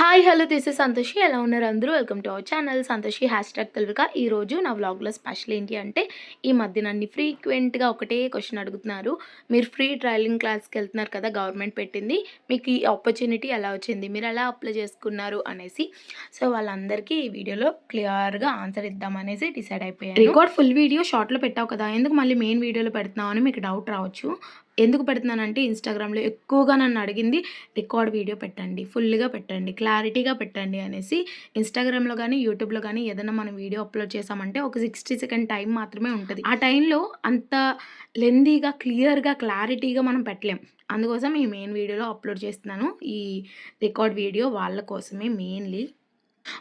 Hi hello this is Santoshi. ఎలా ఉన్నారు అందరూ? Welcome to our channel. Santoshi hash ట్యాగ్ తెలుగుగా. ఈరోజు నా వ్లాగ్లో స్పెషల్ ఏంటి అంటే ఈ మధ్య నన్ను ఫ్రీక్వెంట్గా ఒకటే క్వశ్చన్ అడుగుతున్నారు. మీరు ఫ్రీ ట్రైలింగ్ క్లాస్కి వెళ్తున్నారు కదా గవర్నమెంట్ పెట్టింది. మీకు ఈ ఆపర్చునిటీ ఎలా వచ్చింది? మీరు ఎలా అప్లై చేసుకున్నారు? అనేసి. సో వాళ్ళందరికీ ఈ వీడియోలో క్లియర్గా ఆన్సర్ ఇద్దామనేసి డిసైడ్ అయిపోయాను. రికార్డ్ ఫుల్ వీడియో షార్ట్లో పెట్టావు కదా ఎందుకు మళ్ళీ మెయిన్ వీడియోలో పెడుతున్నావు అని మీకు డౌట్ రావచ్చు. ఎందుకు పెడుతున్నానంటే ఇన్స్టాగ్రామ్లో ఎక్కువగా నన్ను అడిగింది రికార్డ్ వీడియో పెట్టండి ఫుల్గా పెట్టండి క్లారిటీగా పెట్టండి అనేసి. ఇన్స్టాగ్రామ్లో కానీ యూట్యూబ్లో కానీ ఏదైనా మనం వీడియో అప్లోడ్ చేసామంటే ఒక సిక్స్టీ సెకండ్ టైం మాత్రమే ఉంటుంది. ఆ టైంలో అంత లెందీగా క్లియర్గా క్లారిటీగా మనం పెట్టలేం. అందుకోసం ఈ మెయిన్ వీడియోలో అప్లోడ్ చేస్తున్నాను. ఈ రికార్డ్ వీడియో వాళ్ళ కోసమే మెయిన్లీ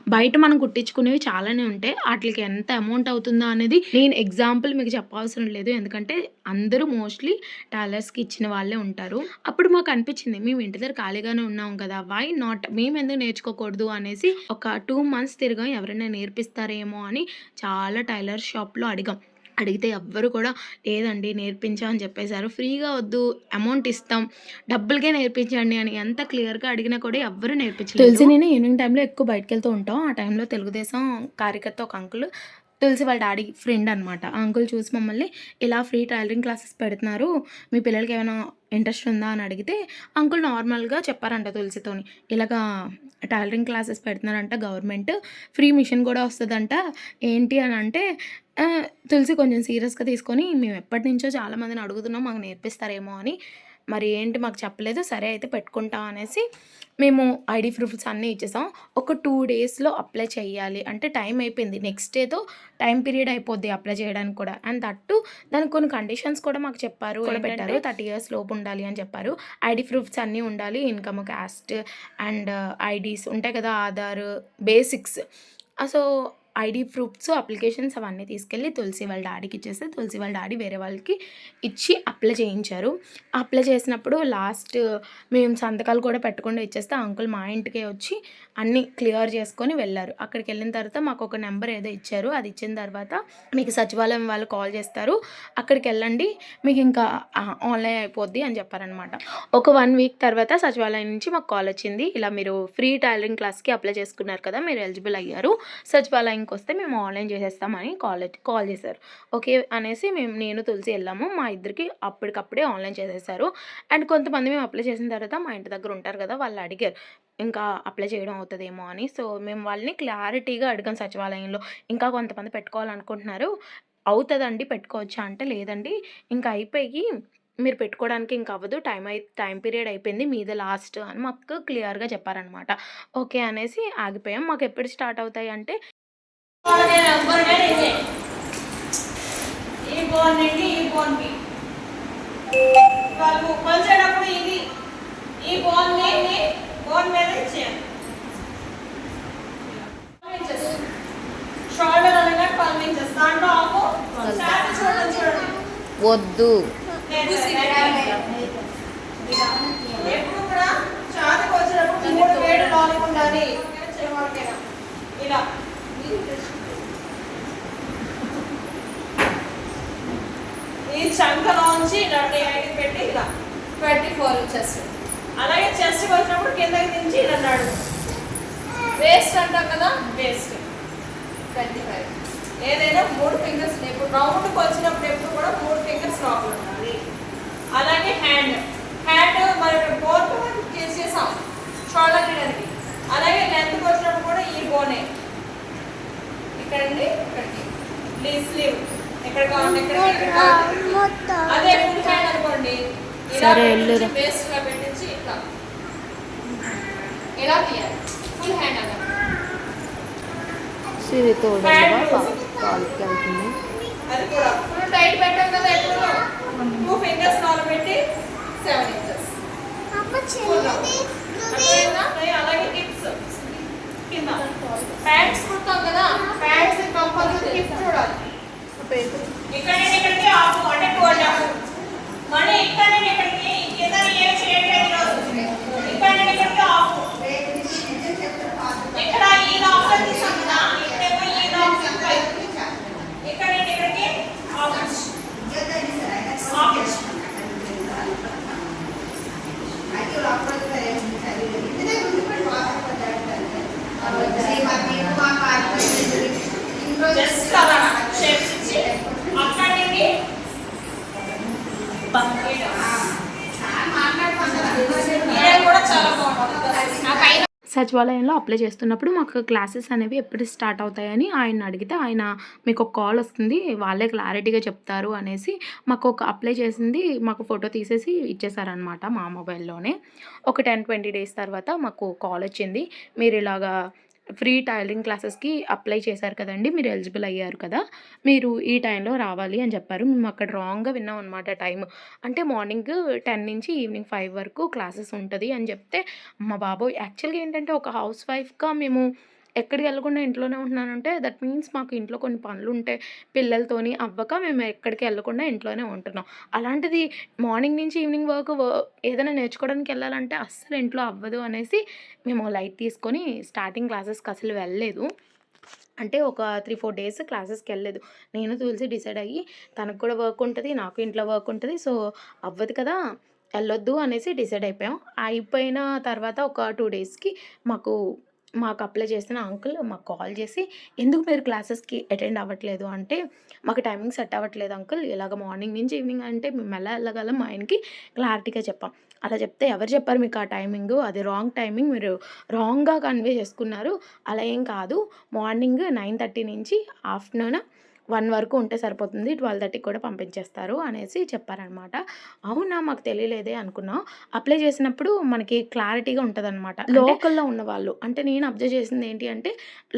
బయట మనం కుట్టించుకునేవి చాలానే ఉంటాయి వాటికి ఎంత అమౌంట్ అవుతుందో అనేది నేను ఎగ్జాంపుల్ మీకు చెప్పవసరం లేదు. ఎందుకంటే అందరూ మోస్ట్లీ టైలర్స్కి ఇచ్చిన వాళ్ళే ఉంటారు. అప్పుడు మాకు అనిపించింది మేము ఇంటి దగ్గర ఖాళీగానే ఉన్నాం కదా వై నాట్ మేము ఎందుకు నేర్చుకోకూడదు? అనేసి ఒక టూ మంత్స్ తిరిగాం ఎవరైనా నేర్పిస్తారేమో అని చాలా టైలర్ షాప్లో అడిగాం. అడిగితే ఎవ్వరు కూడా లేదండి నేర్పించా అని చెప్పేశారు. ఫ్రీగా వద్దు అమౌంట్ ఇస్తాం డబ్బులకే నేర్పించండి అని ఎంత క్లియర్గా అడిగినా కూడా ఎవ్వరు నేర్పించలేదు. తెలిసి నేను ఈవినింగ్ టైంలో ఎక్కువ బయటకు వెళ్తూ ఉంటాం. ఆ టైంలో తెలుగుదేశం కార్యకర్త ఒక అంకుల్ తులసి వాళ్ళ డాడీ ఫ్రెండ్ అనమాట ఆ అంకుల్ చూసి మమ్మల్ని ఇలా ఫ్రీ టైలరింగ్ క్లాసెస్ పెడుతున్నారు. మీ పిల్లలకి ఏమైనా ఇంట్రెస్ట్ ఉందా అని అడిగితే అంకుల్ నార్మల్గా చెప్పారంట తులసితోని. ఇలాగా టైలరింగ్ క్లాసెస్ పెడుతున్నారంట గవర్నమెంట్ ఫ్రీ మిషన్ కూడా వస్తుందంట. ఏంటి అని అంటే తులసి కొంచెం సీరియస్గా తీసుకొని మేము ఎప్పటి నుంచో చాలామందిని అడుగుతున్నాం మాకు నేర్పిస్తారేమో అని. మరి ఏంటి మాకు చెప్పలేదు సరే అయితే పెట్టుకుంటాం అనేసి మేము ఐడి ప్రూఫ్స్ అన్నీ ఇచ్చేసాం. ఒక టూ డేస్లో అప్లై చేయాలి. అంటే టైం అయిపోయింది. నెక్స్ట్ డేతో టైం పీరియడ్ అయిపోద్ది అప్లై చేయడానికి కూడా. అండ్ దట్టు దానికి కొన్ని కండిషన్స్ కూడా మాకు చెప్పారు. కూడా పెట్టారు. థర్టీ ఇయర్స్ లోపు ఉండాలి అని చెప్పారు. ఐడి ప్రూఫ్స్ అన్నీ ఉండాలి. ఇన్కమ్ క్యాస్ట్ అండ్ ఐడీస్ ఉంటాయి కదా Aadhaar basics. So ID proofs applications అవన్నీ తీసుకెళ్ళి తులసి వాళ్ళ డాడీకి ఇచ్చేస్తే తులసి వాళ్ళ డాడీ వేరే వాళ్ళకి ఇచ్చి అప్లై చేయించారు. అప్లై చేసినప్పుడు లాస్ట్ మేము సంతకాలు కూడా పెట్టకుండా ఇచ్చేస్తే అంకుల్ మా ఇంటికే వచ్చి అన్నీ క్లియర్ చేసుకొని వెళ్ళారు. అక్కడికి వెళ్ళిన తర్వాత మాకు ఒక నెంబర్ ఏదో ఇచ్చారు. అది ఇచ్చిన తర్వాత మీకు సచివాలయం వాళ్ళు కాల్ చేస్తారు. అక్కడికి వెళ్ళండి మీకు ఇంకా ఆన్లైన్ అయిపోద్ది అని చెప్పారనమాట ఒక వన్ వీక్ తర్వాత సచివాలయం నుంచి మాకు కాల్ వచ్చింది. ఇలా మీరు ఫ్రీ టైలరింగ్ క్లాస్కి అప్లై చేసుకున్నారు కదా మీరు ఎలిజిబుల్ అయ్యారు. సచివాలయంకి వస్తే మేము ఆన్లైన్ చేసేస్తామని కాల్ కాల్ చేశారు. ఓకే అనేసి మేము నేను తులసి వెళ్ళాము. మా ఇద్దరికి అప్పటికప్పుడే ఆన్లైన్ చేసేసారు. అండ్ కొంతమంది మేము అప్లై చేసిన తర్వాత మా ఇంటి దగ్గర ఉంటారు కదా వాళ్ళు అడిగారు. ఇంకా అప్లై చేయడం అవుతుందేమో అని. సో మేము వాళ్ళని క్లారిటీగా అడిగాం సచివాలయంలో. ఇంకా కొంతమంది పెట్టుకోవాలనుకుంటున్నారు. అవుతుందండి పెట్టుకోవచ్చా అంటే లేదండి. ఇంకా అయిపోయి మీరు పెట్టుకోవడానికి ఇంకా అవ్వదు. టైం అయి టైం పీరియడ్ అయిపోయింది. మీదే లాస్ట్ అని మాకు క్లియర్గా చెప్పారనమాట ఓకే అనేసి ఆగిపోయాం. మాకు ఎప్పుడు స్టార్ట్ అవుతాయి అంటే ఈ ఈ బోన్ మీద ఇచ్చేయాలి షోల్డర్ అనగా ట్వెల్వ్ ఇంచెస్ దాంట్లో ఆపు. స్టార్ట్ చూడండి చూడండి. వద్దు. ఎప్పుడు కూడా చాతకు వచ్చినప్పుడు మూడు వేలు లోనికి ఉండాలి చేయవాళ్ళకైనా ఇలా. ఈ చంకలోంచి పెట్టి ఇలా. Twenty four inches. అలాగే చెస్ట్ వచ్చినప్పుడు వేస్ట్ అంటాం కదా? వేస్ట్. ట్వంటీ ఫైవ్ ఏదైనా మూడు ఫింగర్స్ ఇప్పుడు రౌండ్కి వచ్చినప్పుడు ఎప్పుడు కూడా మూడు ఫింగర్స్ లోపల ఉండాలి. అలాగే హ్యాండ్ హ్యాండ్ మరి బోన్ చేసేసాం షోల్డర్ తీయడానికి అలాగే లెంత్కి వచ్చినప్పుడు కూడా ఈ బోనే ఇక్కడండి ఇక్కడికి. ప్లీజ్ స్లీవ్ ఎక్కడ కావాలి ఎక్కడ అదే ఫుల్ హ్యాండ్ అనుకోండి. సరే, వెళ్ళు. వేస్ట్గా పెట్టించి ఇట్లా. తీయాలి. ఫుల్ హ్యాండ్ అన్న వెళ్తుంది. టైట్ పెట్టాం కదా కుడతాం కంపల్సరీ చూడాలి. ఇక్కడ ఇక్కడికి ఆపు అంటే టూ అండ్ హాఫ్. మళ్ళీ ఇక్కడ నుండి ఇక్కడికి కింద ఏం చేయట్లేదు ఈరోజు ఇక్కడ నుండి ఇక్కడికి ఆపు. ఇక్కడ ఈ లాక్ తీసాం కదా ఇక్కడేమో ఈ లాక్ ఇక్కడ నుండి ఇక్కడికి ఆఫ్ ఆఫ్ సచివాలయంలో అప్లై చేస్తున్నప్పుడు మాకు క్లాసెస్ అనేవి ఎప్పుడు స్టార్ట్ అవుతాయని ఆయన అడిగితే ఆయన మీకు ఒక కాల్ వస్తుంది వాళ్ళే క్లారిటీగా చెప్తారు అనేసి మాకు ఒక అప్లై చేసింది మాకు ఫోటో తీసేసి ఇచ్చేసారనమాట మా మొబైల్లోనే ఒక టెన్ ట్వంటీ డేస్ తర్వాత మాకు కాల్ వచ్చింది. మీరు ఇలాగా ఫ్రీ టైలరింగ్ క్లాసెస్కి అప్లై చేశారు కదండి మీరు ఎలిజిబుల్ అయ్యారు కదా మీరు ఈ టైంలో రావాలి అని చెప్పారు. మేము అక్కడ రాంగ్గా విన్నాం అనమాట టైం అంటే మార్నింగ్ టెన్ నుంచి ఈవినింగ్ ఫైవ్ వరకు క్లాసెస్ ఉంటుంది అని చెప్తే మా బాబోయ్ యాక్చువల్గా ఏంటంటే ఒక హౌస్ వైఫ్గా మేము ఎక్కడికి వెళ్ళకుండా ఇంట్లోనే ఉంటున్నానంటే దట్ మీన్స్ మాకు ఇంట్లో కొన్ని పనులు ఉంటాయి పిల్లలతోని అవ్వక మేము ఎక్కడికి వెళ్ళకుండా ఇంట్లోనే ఉంటున్నాం. అలాంటిది మార్నింగ్ నుంచి ఈవినింగ్ వరకు ఏదైనా నేర్చుకోవడానికి వెళ్ళాలంటే అస్సలు ఇంట్లో అవ్వదు అనేసి మేము లైట్ తీసుకొని స్టార్టింగ్ క్లాసెస్కి అసలు వెళ్ళలేదు. అంటే ఒక త్రీ ఫోర్ డేస్ క్లాసెస్కి వెళ్ళలేదు. నేను తులసి డిసైడ్ అయ్యి తనకు కూడా వర్క్ ఉంటుంది నాకు ఇంట్లో వర్క్ ఉంటుంది సో అవ్వదు కదా వెళ్ళొద్దు అనేసి డిసైడ్ అయిపోయాం. అయిపోయిన తర్వాత ఒక టూ డేస్కి మాకు మాకు అప్లై చేసిన అంకుల్ మాకు కాల్ చేసి ఎందుకు మీరు క్లాసెస్కి అటెండ్ అవ్వట్లేదు? అంటే మాకు టైమింగ్ సెట్ అవ్వట్లేదు అంకుల్. ఇలాగ మార్నింగ్ నుంచి ఈవినింగ్ అంటే మేము ఎలా వెళ్ళగలం మా ఆయనకి క్లారిటీగా చెప్పాం. అలా చెప్తే ఎవరు చెప్పారు మీకు ఆ టైమింగ్? అది రాంగ్ టైమింగ్. మీరు రాంగ్గా కన్వే చేసుకున్నారు. అలా ఏం కాదు. మార్నింగ్ నైన్ థర్టీ నుంచి ఆఫ్టర్నూన్ వన్ వరకు ఉంటే సరిపోతుంది. ట్వెల్వ్ థర్టీకి కూడా పంపించేస్తారు అనేసి చెప్పారనమాట. అవునా మాకు తెలియలేదే అనుకున్నాం. అప్లై చేసినప్పుడు మనకి క్లారిటీగా ఉంటుంది అనమాట లోకల్లో ఉన్న వాళ్ళు అంటే నేను అబ్జర్వ్ చేసింది ఏంటి అంటే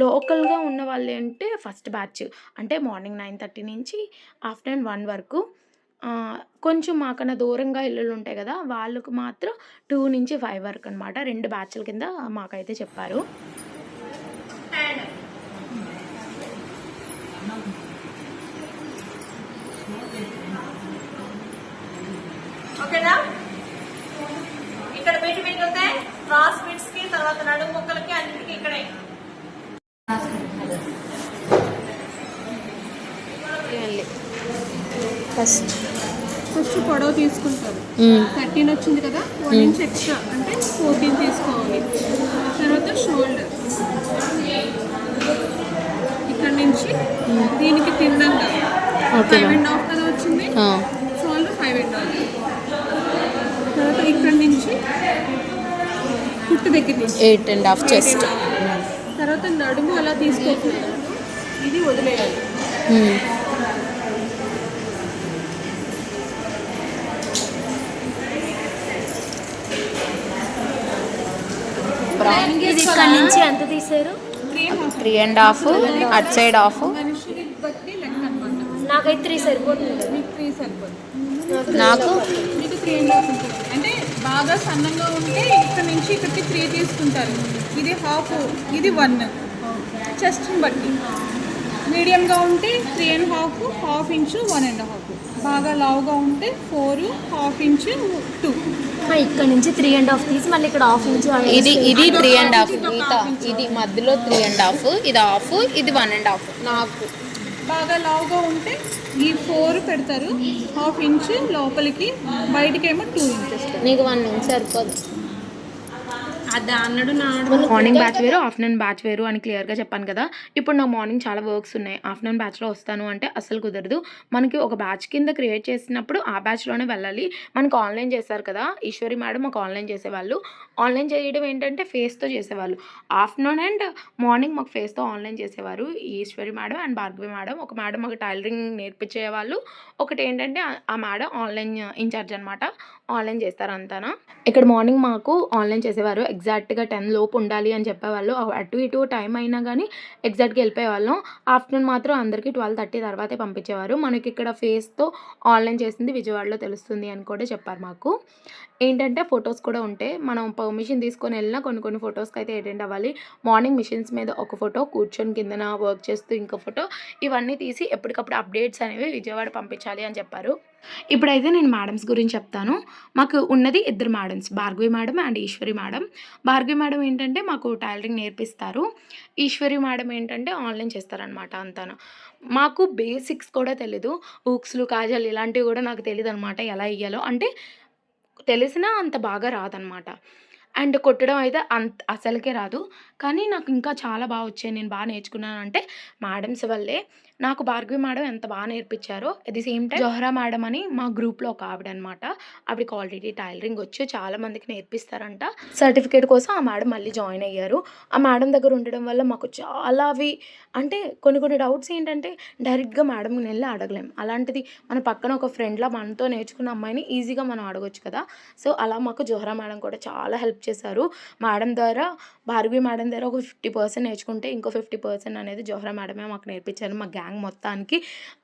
లోకల్గా ఉన్న వాళ్ళు అంటే ఫస్ట్ బ్యాచ్. అంటే మార్నింగ్ నైన్ థర్టీ నుంచి ఆఫ్టర్నూన్ వన్ వరకు. కొంచెం మాకన్నా దూరంగా ఇల్లులు ఉంటాయి కదా వాళ్ళకు మాత్రం టూ నుంచి ఫైవ్ వరకు అనమాట. రెండు బ్యాచ్ల కింద మాకైతే చెప్పారు హ్యాండ్ ఓకేనా? ఇక్కడ బీట్ మిగులుతాయి క్రాస్ బిట్స్కి తర్వాత నడుము ముక్కలకి అన్నిటికీ ఇక్కడే. ఫస్ట్. ఫస్ట్ పొడవు తీసుకుంటారు. థర్టీన్ వచ్చింది కదా వన్ ఇంచ్ ఎక్స్ట్రా అంటే ఫోర్టీన్ తీసుకోవాలి. తర్వాత షోల్డర్ ఇక్కడ నుంచి దీనికి తిన్నంగా ఫైవ్ అండ్ హాఫ్ కదా వచ్చింది. షోల్డర్ ఫైవ్ అండ్ హాఫ్ తర్వాత ఇక్కడ నుంచి కుట్టు దగ్గర నుంచి. ఎయిట్ అండ్ హాఫ్ చెస్ట్ తర్వాత నడుము అలా తీసుకోకూడదు ఇది వదిలేయాలి. ఇది ఇక్కడ నుంచి ఎంత తీసారు three and half at side half మనిషిని బట్టి నాకైతే త్రీ సరిపోతుంది. మీకు త్రీ సరిపోతుంది. నాకు? మీకు త్రీ అండ్ హాఫ్ ఉంటుంది అంటే బాగా సన్నంగా ఉంటే ఇక్కడ నుంచి ఇక్కడికి త్రీ తీసుకుంటారు. ఇది హాఫ్ ఇది వన్ చెస్ట్ని బట్టి. మీడియంగా ఉంటే three and half half inch one and half బాగా లావుగా ఉంటే ఫోర్ హాఫ్ ఇంచు టూ ఇక్కడ నుంచి త్రీ అండ్ హాఫ్ తీసి మళ్ళీ ఇక్కడ హాఫ్ ఇంచ్ ఇది ఇది త్రీ అండ్ హాఫ్ ఇది మధ్యలో త్రీ అండ్ హాఫ్ ఇది హాఫ్ ఇది వన్ అండ్ హాఫ్ నాకు. బాగా లావుగా ఉంటే ఈ ఫోర్ పెడతారు. హాఫ్ ఇంచ్ లోపలికి బయటికేమో టూ ఇంచెస్ నీకు వన్ ఇంచ్ సరిపోదు. మార్నింగ్ బ్యాచ్ వేరు ఆఫ్టర్నూన్ బ్యాచ్ వేరు అని క్లియర్గా చెప్పాను కదా. ఇప్పుడు నాకు మార్నింగ్ చాలా వర్క్స్ ఉన్నాయి. ఆఫ్టర్నూన్ బ్యాచ్లో వస్తాను అంటే అస్సలు కుదరదు. మనకి ఒక బ్యాచ్ కింద క్రియేట్ చేసినప్పుడు ఆ బ్యాచ్లోనే వెళ్ళాలి. మనకు ఆన్లైన్ చేశారు కదా ఈశ్వరి మేడం మాకు ఆన్లైన్ చేసేవాళ్ళు. ఆన్లైన్ చేయడం ఏంటంటే ఫేస్తో చేసేవాళ్ళు. ఆఫ్టర్నూన్ అండ్ మార్నింగ్ మాకు ఫేస్తో ఆన్లైన్ చేసేవారు. Eshwari madam and Bhargavi madam ఒక మేడం మాకు టైలరింగ్ నేర్పించేవాళ్ళు. ఒకటి ఏంటంటే ఆ- ఆ మేడం ఆన్లైన్ ఇన్ఛార్జ్ అనమాట ఆన్లైన్ చేస్తారు అంతానా ఇక్కడ మార్నింగ్ మాకు ఆన్లైన్ చేసేవారు. ఎగ్జాక్ట్గా టెన్ లోపు ఉండాలి అని చెప్పేవాళ్ళు. అటు ఇటు టైం అయినా కానీ ఎగ్జాక్ట్గా వెళ్ళిపోయేవాళ్ళం. ఆఫ్టర్నూన్ మాత్రం అందరికీ ట్వెల్వ్ థర్టీ తర్వాతే పంపించేవారు. మనకి ఇక్కడ ఫేస్తో ఆన్లైన్ చేసింది విజయవాడలో తెలుస్తుంది అని కూడా చెప్పారు మాకు. ఏంటంటే ఫొటోస్ కూడా ఉంటాయి. మనం పర్మిషన్ తీసుకొని వెళ్ళినా కొన్ని కొన్ని ఫొటోస్కి అయితే అటెండ్ అవ్వాలి. మార్నింగ్ మిషన్స్ మీద ఒక ఫోటో కూర్చొని కిందన వర్క్ చేస్తూ ఇంకో ఫోటో ఇవన్నీ తీసి ఎప్పటికప్పుడు అప్డేట్స్ అనేవి విజయవాడ పంపించాలి అని చెప్పారు. ఇప్పుడైతే నేను మేడమ్స్ గురించి చెప్తాను. మాకు ఉన్నది ఇద్దరు madams Bhargavi madam and Eshwari madam Bhargavi madam ఏంటంటే మాకు టైలరింగ్ నేర్పిస్తారు. ఈశ్వరి మేడం ఏంటంటే ఆన్లైన్ చేస్తారనమాట అంతాను. మాకు బేసిక్స్ కూడా తెలీదు. ఊక్స్లు కాజల్ ఇలాంటివి కూడా నాకు తెలియదు అనమాట ఎలా ఇయ్యాలో. అంటే తెలిసినా అంత బాగా రాదనమాట అండ్ కొట్టడం అయితే అంత అసలుకే రాదు. కానీ నాకు ఇంకా చాలా బాగా వచ్చాయి. నేను బాగా నేర్చుకున్నాను అంటే మేడమ్స్ వల్లే. నాకు భార్గవి మేడం ఎంత బాగా నేర్పించారో at the same time Zohra madam అని మా గ్రూప్లో ఒక ఆవిడ అనమాట ఆవిడకి ఆల్రెడీ టైలరింగ్ వచ్చి చాలా మందికి నేర్పిస్తారంట. సర్టిఫికేట్ కోసం ఆ మేడం మళ్ళీ జాయిన్ అయ్యారు. ఆ మేడం దగ్గర ఉండడం వల్ల మాకు చాలా అవి అంటే కొన్ని కొన్ని డౌట్స్ ఏంటంటే డైరెక్ట్గా మేడంని వెళ్ళి అడగలేం. అలాంటిది మన పక్కన ఒక ఫ్రెండ్లా మనతో నేర్చుకున్న అమ్మాయిని ఈజీగా మనం అడగొచ్చు కదా. సో అలా మాకు జోహరా మేడం కూడా చాలా హెల్ప్ చేశారు. మేడం ద్వారా భార్గవి మేడం ద్వారా ఒక ఫిఫ్టీ పర్సెంట్ నేర్చుకుంటే ఇంకో ఫిఫ్టీ పర్సెంట్ అనేది జోహరా మేడమే మాకు నేర్పించారు. మా గ్యాంగ్ మొత్తానికి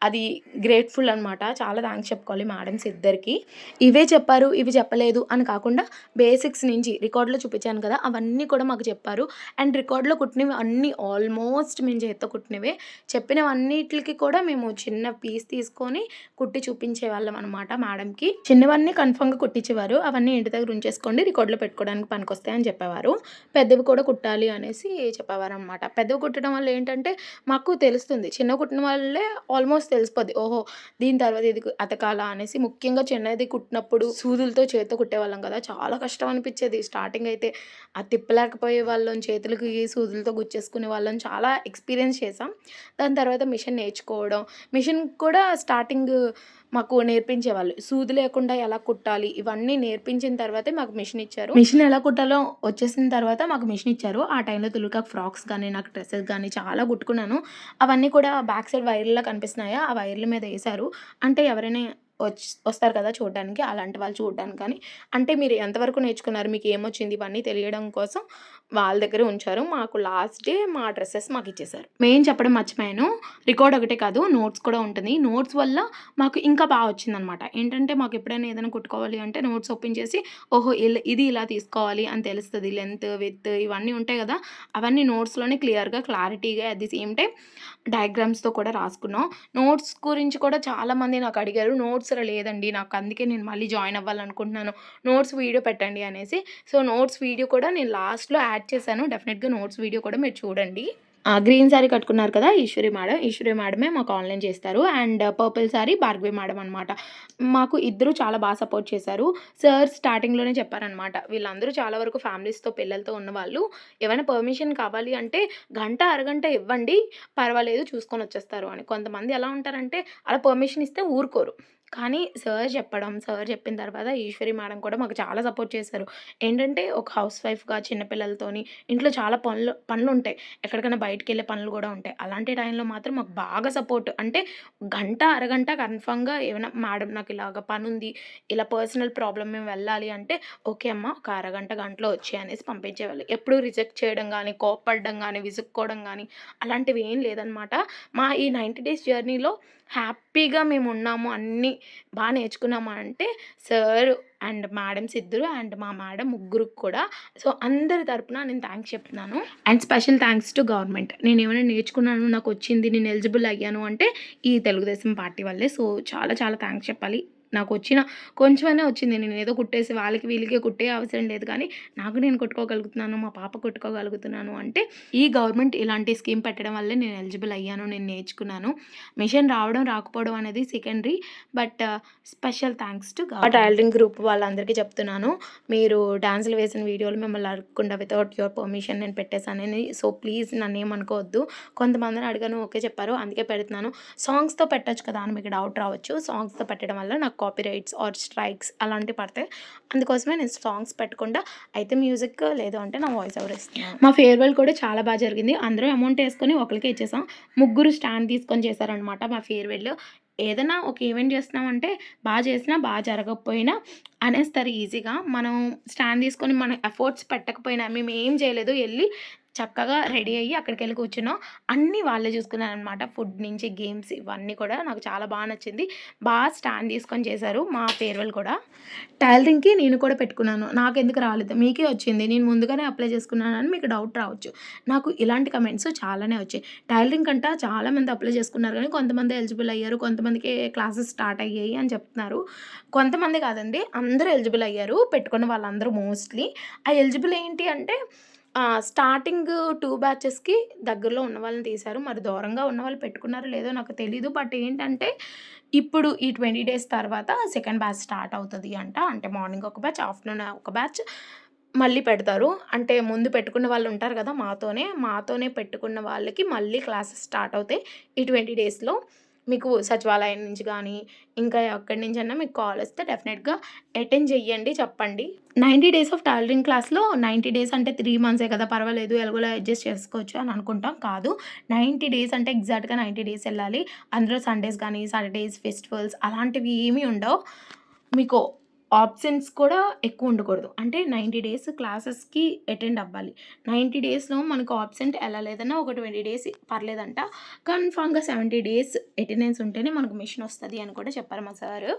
అది గ్రేట్ఫుల్ అనమాట చాలా థ్యాంక్స్ చెప్పుకోవాలి మేడమ్స్ ఇద్దరికి. ఇవే చెప్పారు ఇవి చెప్పలేదు అని కాకుండా బేసిక్స్ నుంచి రికార్డులో చూపించాను కదా అవన్నీ కూడా మాకు చెప్పారు. అండ్ రికార్డులో కుట్టినవి అన్నీ ఆల్మోస్ట్ మేము చేత్తో కుట్టినవే. చెప్పినవన్నిటికి కూడా మేము చిన్న పీస్ తీసుకొని కుట్టి చూపించే వాళ్ళం అనమాట మేడంకి. చిన్నవన్నీ కన్ఫర్మ్గా కుట్టించేవారు. అవన్నీ ఇంటి దగ్గర ఉంచేసుకోండి రికార్డులో పెట్టుకోవడానికి పనికొస్తాయని చెప్పేవారు. పెద్దవి కూడా కుట్టాలి అనేసి చెప్పేవారు అనమాట పెద్దవి కుట్టడం వల్ల ఏంటంటే మాకు తెలుస్తుంది చిన్న కుట్టిన వాళ్ళే ఆల్మోస్ట్ తెలిసిపోద్ది. ఓహో దీని తర్వాత ఇది అతకాల అనేసి ముఖ్యంగా చిన్నది కుట్టినప్పుడు సూదులతో చేతితో కుట్టేవాళ్ళం కదా. చాలా కష్టం అనిపించేది. స్టార్టింగ్ అయితే ఆ తిప్పలేకపోయే వాళ్ళం చేతులకి సూదులతో గుచ్చేసుకునే వాళ్ళం. చాలా ఎక్స్పీరియన్స్ చేసాం దాని తర్వాత మిషన్ నేర్చుకోవడం. మిషన్ కూడా స్టార్టింగ్ మాకు నేర్పించేవాళ్ళు. సూది లేకుండా ఎలా కుట్టాలి? ఇవన్నీ నేర్పించిన తర్వాతే మాకు మిషన్ ఇచ్చారు. మిషన్ ఎలా కుట్టాలో వచ్చేసిన తర్వాత మాకు మిషన్ ఇచ్చారు. ఆ టైంలో తులుకా ఫ్రాక్స్ కానీ నాకు డ్రెస్సెస్ కానీ చాలా కుట్టుకున్నాను. అవన్నీ కూడా బ్యాక్ సైడ్ వైర్లా కనిపిస్తున్నాయా? ఆ వైర్ల మీద వేశారు. అంటే ఎవరైనా వస్తారు కదా చూడడానికి అలాంటి వాళ్ళు చూడడానికి కానీ. అంటే మీరు ఎంతవరకు నేర్చుకున్నారు మీకు ఏమొచ్చింది ఇవన్నీ తెలియడం కోసం వాళ్ళ దగ్గర ఉంచారు. మాకు లాస్ట్ డే మా డ్రెస్సెస్ మాకు ఇచ్చేసారు. మెయిన్ చెప్పడం మర్చిపోయాను. రికార్డ్ ఒకటే కాదు నోట్స్ కూడా ఉంటుంది. నోట్స్ వల్ల మాకు ఇంకా బాగా వచ్చిందనమాట. ఏంటంటే మాకు ఎప్పుడైనా ఏదైనా కుట్టుకోవాలి అంటే నోట్స్ ఓపెన్ చేసి ఓహో ఇలా ఇది ఇలా తీసుకోవాలి అని తెలుస్తుంది. లెంత్ విత్ ఇవన్నీ ఉంటాయి కదా. అవన్నీ నోట్స్లోనే క్లియర్గా క్లారిటీగా అట్ ది సేమ్ టైం డయాగ్రామ్స్తో కూడా రాసుకున్నాం. నోట్స్ గురించి కూడా చాలామంది నాకు అడిగారు. నోట్స్ లేదండి. నాకు అందుకే నేను మళ్ళీ జాయిన్ అవ్వాలనుకుంటున్నాను. నోట్స్ వీడియో పెట్టండి అనేసి. సో నోట్స్ వీడియో కూడా నేను లాస్ట్లో యాడ్ చేశాను. డెఫినెట్గా నోట్స్ వీడియో కూడా మీరు చూడండి. గ్రీన్ శారీ కట్టుకున్నారు కదా ఈశ్వరి మేడం. ఈశ్వరి మేడమే మాకు ఆన్లైన్ చేస్తారు. And purple sari Bhargavi madam అనమాట మాకు ఇద్దరు చాలా బాగా సపోర్ట్ చేశారు. సార్ స్టార్టింగ్లోనే చెప్పారనమాట వీళ్ళందరూ చాలా వరకు ఫ్యామిలీస్తో పిల్లలతో ఉన్నవాళ్ళు. ఏమైనా పర్మిషన్ కావాలి అంటే గంట అరగంట ఇవ్వండి. పర్వాలేదు చూసుకొని వచ్చేస్తారు అని. కొంతమంది ఎలా ఉంటారంటే అలా పర్మిషన్ ఇస్తే ఊరుకోరు. కానీ సార్ చెప్పడం సార్ చెప్పిన తర్వాత ఈశ్వరి మేడం కూడా మాకు చాలా సపోర్ట్ చేశారు. ఏంటంటే ఒక హౌస్ వైఫ్గా చిన్నపిల్లలతోని ఇంట్లో చాలా పనులు పనులు ఉంటాయి ఎక్కడికైనా బయటికి వెళ్ళే పనులు కూడా ఉంటాయి. అలాంటి టైంలో మాత్రం మాకు బాగా సపోర్ట్. అంటే గంట అరగంట కన్ఫామ్గా ఏమైనా మేడం నాకు ఇలాగ పని ఉంది ఇలా పర్సనల్ ప్రాబ్లం మేము వెళ్ళాలి అంటే ఓకే అమ్మ ఒక అరగంట గంటలో వచ్చి అనేసి పంపించేవాళ్ళు. ఎప్పుడు రిజెక్ట్ చేయడం కానీ కోప్పడడం కానీ విసుక్కోవడం కానీ అలాంటివి ఏం లేదనమాట. మా ఈ నైంటీ డేస్ జర్నీలో హ్యాపీగా మేము ఉన్నాము అన్నీ బాగా నేర్చుకున్నామా అంటే సార్ అండ్ మేడమ్స్ ఇద్దరు అండ్ మా మేడం ముగ్గురికి కూడా. సో అందరి తరపున నేను థ్యాంక్స్ చెప్తున్నాను. And special thanks to government. నేను ఏమైనా నేర్చుకున్నాను నాకు వచ్చింది నేను ఎలిజిబుల్ అయ్యాను అంటే ఈ తెలుగుదేశం పార్టీ వల్లే సో చాలా చాలా థ్యాంక్స్ చెప్పాలి. నాకు వచ్చిన కొంచెమైనా వచ్చింది. నేను ఏదో కుట్టేసి వాళ్ళకి వీళ్ళకి కుట్టే అవసరం లేదు కానీ నాకు నేను కుట్టుకోగలుగుతున్నాను మా పాప కుట్టుకోగలుగుతున్నాను అంటే ఈ గవర్నమెంట్ ఇలాంటి స్కీమ్ పెట్టడం వల్లే నేను ఎలిజిబుల్ అయ్యాను నేను నేర్చుకున్నాను. మిషన్ రావడం రాకపోవడం అనేది secondary but special thanks to tailoring group వాళ్ళందరికీ చెప్తున్నాను. మీరు డాన్సులు వేసిన వీడియోలు మిమ్మల్ని అడగకుండా వితౌట్ యువర్ పర్మిషన్ నేను పెట్టేశానని. సో ప్లీజ్ నన్ను ఏమనుకోవద్దు. కొంతమందిని అడిగాను ఓకే చెప్పారు అందుకే పెడుతున్నాను. సాంగ్స్తో పెట్టచ్చు కదా అని మీకు డౌట్ రావచ్చు. సాంగ్స్తో పెట్టడం వల్ల నాకు కాపీరైట్స్ ఆర్ స్ట్రైక్స్ అలాంటివి పడతాయి. అందుకోసమే నేను సాంగ్స్ పెట్టకుండా అయితే మ్యూజిక్ లేదు అంటే నా వాయిస్ ఓవర్ ఇస్తాను మా ఫేర్వెల్ కూడా చాలా బాగా జరిగింది. అందరూ అమౌంట్ వేసుకొని ఒకరికి ఇచ్చేసాం. ముగ్గురు స్టాండ్ తీసుకొని చేశారనమాట మా ఫేర్వెల్ ఏదైనా ఒక ఈవెంట్ చేస్తున్నామంటే బాగా చేసినా బాగా జరగకపోయినా అనేస్తారు ఈజీగా మనం స్టాండ్ తీసుకొని మన ఎఫర్ట్స్ పెట్టకపోయినా మేము ఏం చేయలేదు. వెళ్ళి చక్కగా రెడీ అయ్యి అక్కడికి వెళ్ళి కూర్చున్నాం. అన్నీ వాళ్ళే చూసుకున్నారు అనమాట ఫుడ్ నుంచి గేమ్స్ ఇవన్నీ కూడా నాకు చాలా బాగా నచ్చింది. బాగా స్టాండ్ తీసుకొని చేశారు మా ఫేర్వెల్ కూడా. టైలరింగ్కి నేను కూడా పెట్టుకున్నాను. నాకు ఎందుకు రాలేదు? మీకే వచ్చింది. నేను ముందుగానే అప్లై చేసుకున్నాను అని మీకు డౌట్ రావచ్చు. నాకు ఇలాంటి కమెంట్స్ చాలానే వచ్చాయి. టైలరింగ్ కంట చాలామంది అప్లై చేసుకున్నారు కానీ కొంతమంది ఎలిజిబుల్ అయ్యారు. కొంతమందికి క్లాసెస్ స్టార్ట్ అయ్యాయి అని చెప్తున్నారు. కొంతమంది కాదండి. అందరూ ఎలిజిబుల్ అయ్యారు. పెట్టుకున్న వాళ్ళందరూ మోస్ట్లీ. ఆ ఎలిజిబుల్ ఏంటి అంటే స్టార్టింగ్ టూ బ్యాచెస్కి దగ్గరలో ఉన్న వాళ్ళని తీశారు. మరి దూరంగా ఉన్న వాళ్ళు పెట్టుకున్నారో లేదో నాకు తెలీదు. బట్ ఏంటంటే ఇప్పుడు ఈ ట్వంటీ డేస్ తర్వాత సెకండ్ బ్యాచ్ స్టార్ట్ అవుతుంది అంట. అంటే మార్నింగ్ ఒక బ్యాచ్ ఆఫ్టర్నూన్ ఒక బ్యాచ్ మళ్ళీ పెడతారు. అంటే ముందు పెట్టుకున్న వాళ్ళు ఉంటారు కదా మాతోనే మాతోనే పెట్టుకున్న వాళ్ళకి మళ్ళీ క్లాసెస్ స్టార్ట్ అవుతాయి ఈ ట్వంటీ డేస్లో. మీకు సచివాలయం నుంచి కానీ ఇంకా ఎక్కడి నుంచి అయినా మీకు కాల్ వస్తే డెఫినెట్గా అటెండ్ చెయ్యండి చెప్పండి. నైంటీ డేస్ ఆఫ్ టైలరింగ్ క్లాస్లో నైంటీ డేస్ అంటే త్రీ మంత్సే కదా పర్వాలేదు ఎలాగోలా అడ్జస్ట్ చేసుకోవచ్చు అని అనుకుంటాం. కాదు నైంటీ డేస్ అంటే ఎగ్జాక్ట్గా నైంటీ డేస్ వెళ్ళాలి. అందులో సండేస్ కానీ సాటర్డేస్ ఫెస్టివల్స్ అలాంటివి ఏమీ ఉండవు. మీకు ఆప్షన్స్ కూడా ఎక్కువ ఉండకూడదు. అంటే నైంటీ డేస్ క్లాసెస్కి అటెండ్ అవ్వాలి. నైంటీ డేస్లో మనకు ఆబ్సెంట్ ఎలా లేదన్నా ఒక ట్వంటీ డేస్ పర్లేదంట. కన్ఫామ్గా సెవెంటీ డేస్ అటెండెన్స్ ఉంటేనే మనకు మిషన్ వస్తుంది అని కూడా చెప్పారు మా సార్.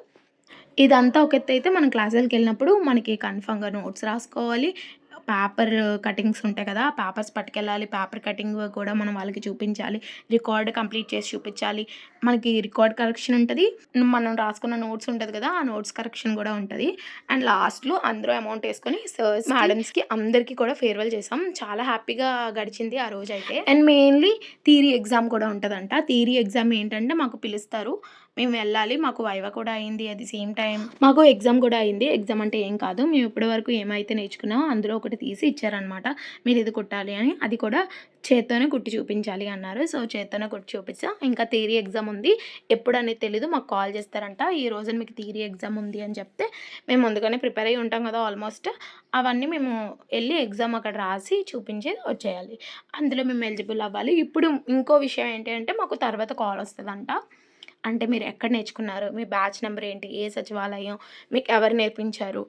ఇదంతా ఒక ఎత్తు అయితే మనం క్లాసులకు వెళ్ళినప్పుడు మనకి కన్ఫామ్గా నోట్స్ రాసుకోవాలి. పేపర్ కటింగ్స్ ఉంటాయి కదా పేపర్స్ పట్టుకెళ్ళాలి. పేపర్ కటింగ్ కూడా మనం వాళ్ళకి చూపించాలి. రికార్డ్ కంప్లీట్ చేసి చూపించాలి. మనకి రికార్డ్ కరెక్షన్ ఉంటుంది. మనం రాసుకున్న నోట్స్ ఉంటుంది కదా ఆ నోట్స్ కరెక్షన్ కూడా ఉంటుంది. అండ్ లాస్ట్లో అందరూ అమౌంట్ వేసుకొని సర్స్ మేడమ్స్కి అందరికీ కూడా ఫేర్వెల్ చేసాం. చాలా హ్యాపీగా గడిచింది ఆ రోజు అయితే అండ్ మెయిన్లీ థీరీ ఎగ్జామ్ కూడా ఉంటుందంట. థీరీ ఎగ్జామ్ ఏంటంటే మాకు పిలుస్తారు. మేము వెళ్ళాలి. మాకు వైవా కూడా అయింది అది సేమ్ టైం. మాకు ఎగ్జామ్ కూడా అయింది. ఎగ్జామ్ అంటే ఏం కాదు. మేము ఇప్పటి వరకు ఏమైతే నేర్చుకున్నామో అందులో ఒకటి తీసి ఇచ్చారనమాట మీరు ఇది కుట్టాలి అని. అది కూడా చేత్తోనే కుట్టి చూపించాలి అన్నారు. సో చేత్తోనే కుట్టి చూపించా ఇంకా థియరీ ఎగ్జామ్ ఉంది. ఎప్పుడు అనేది తెలీదు. మాకు కాల్ చేస్తారంట. ఈ రోజు మీకు థియరీ ఎగ్జామ్ ఉంది అని చెప్తే మేము ముందుగానే ప్రిపేర్ అయ్యి ఉంటాం కదా ఆల్మోస్ట్. అవన్నీ మేము వెళ్ళి ఎగ్జామ్ అక్కడ రాసి చూపించేది వచ్చేయాలి. అందులో మేము ఎలిజిబుల్ అవ్వాలి. ఇప్పుడు ఇంకో విషయం ఏంటి అంటే మాకు తర్వాత కాల్ వస్తుందంట. అంటే మీరు ఎక్కడ నేర్చుకున్నారు? మీ బ్యాచ్ నెంబర్ ఏంటి? ఏ సచివాలయం? మీకు ఎవరు నేర్పించారు?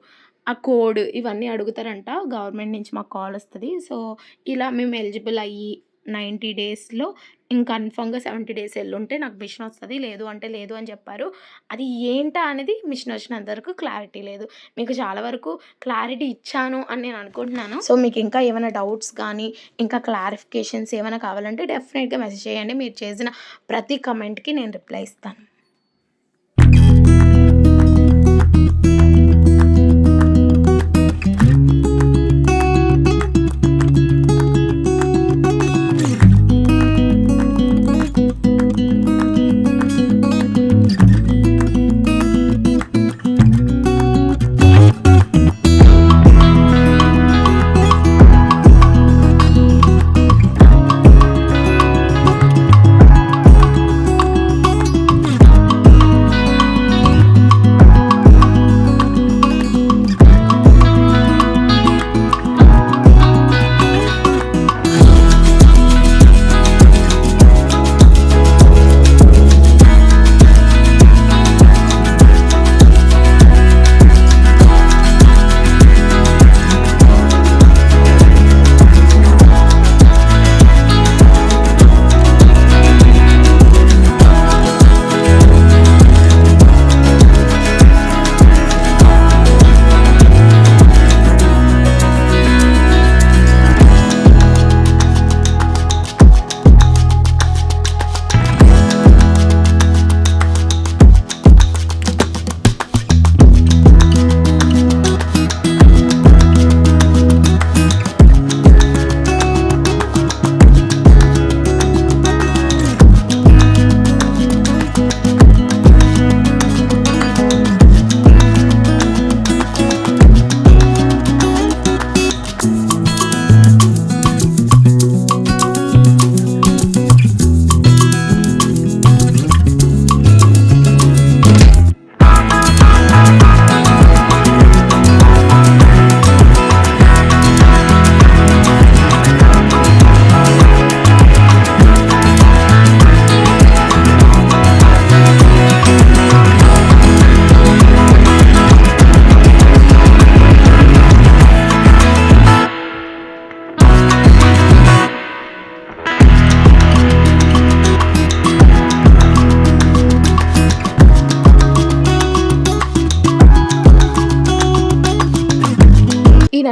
ఆ కోడ్ ఇవన్నీ అడుగుతారంట. గవర్నమెంట్ నుంచి మాకు కాల్ వస్తుంది. సో ఇలా మేము ఎలిజిబుల్ అయ్యి నైంటీ డేస్లో ఇంకా కన్ఫామ్గా సెవెంటీ డేస్ వెళ్ళుంటే నాకు మిషన్ వస్తుంది. లేదు అంటే లేదు అని చెప్పారు. అది ఏంటా అనేది మిషన్ వచ్చినంత వరకు క్లారిటీ లేదు. మీకు చాలా వరకు క్లారిటీ ఇచ్చాను అని నేను అనుకుంటున్నాను. సో మీకు ఇంకా ఏమైనా డౌట్స్ కానీ ఇంకా క్లారిఫికేషన్స్ ఏమైనా కావాలంటే డెఫినెట్గా మెసేజ్ చేయండి. మీరు చేసిన ప్రతి కమెంట్కి నేను రిప్లై ఇస్తాను.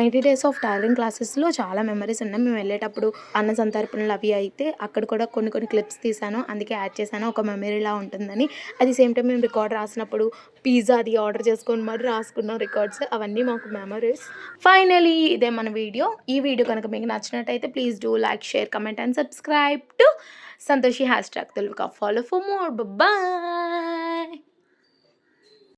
నైంటీ డేస్ ఆఫ్ టైలరింగ్ క్లాసెస్లో చాలా మెమరీస్ ఉన్నాయి. మేము వెళ్ళేటప్పుడు అన్న సంతర్పణలు అవి అయితే అక్కడ కూడా కొన్ని కొన్ని క్లిప్స్ తీసాను అందుకే యాడ్ చేశాను. ఒక మెమరీలా ఉంటుందని. అది సేమ్ టైం మేము రికార్డ్ రాసినప్పుడు పిజ్జా అది ఆర్డర్ చేసుకొని మరి రాసుకున్నాం రికార్డ్స్. అవన్నీ మాకు మెమరీస్. ఫైనలీ ఇదే మన వీడియో. ఈ వీడియో కనుక మీకు నచ్చినట్టయితే please do like share comment and subscribe to Santoshi hashtag Telugu. Follow for more bye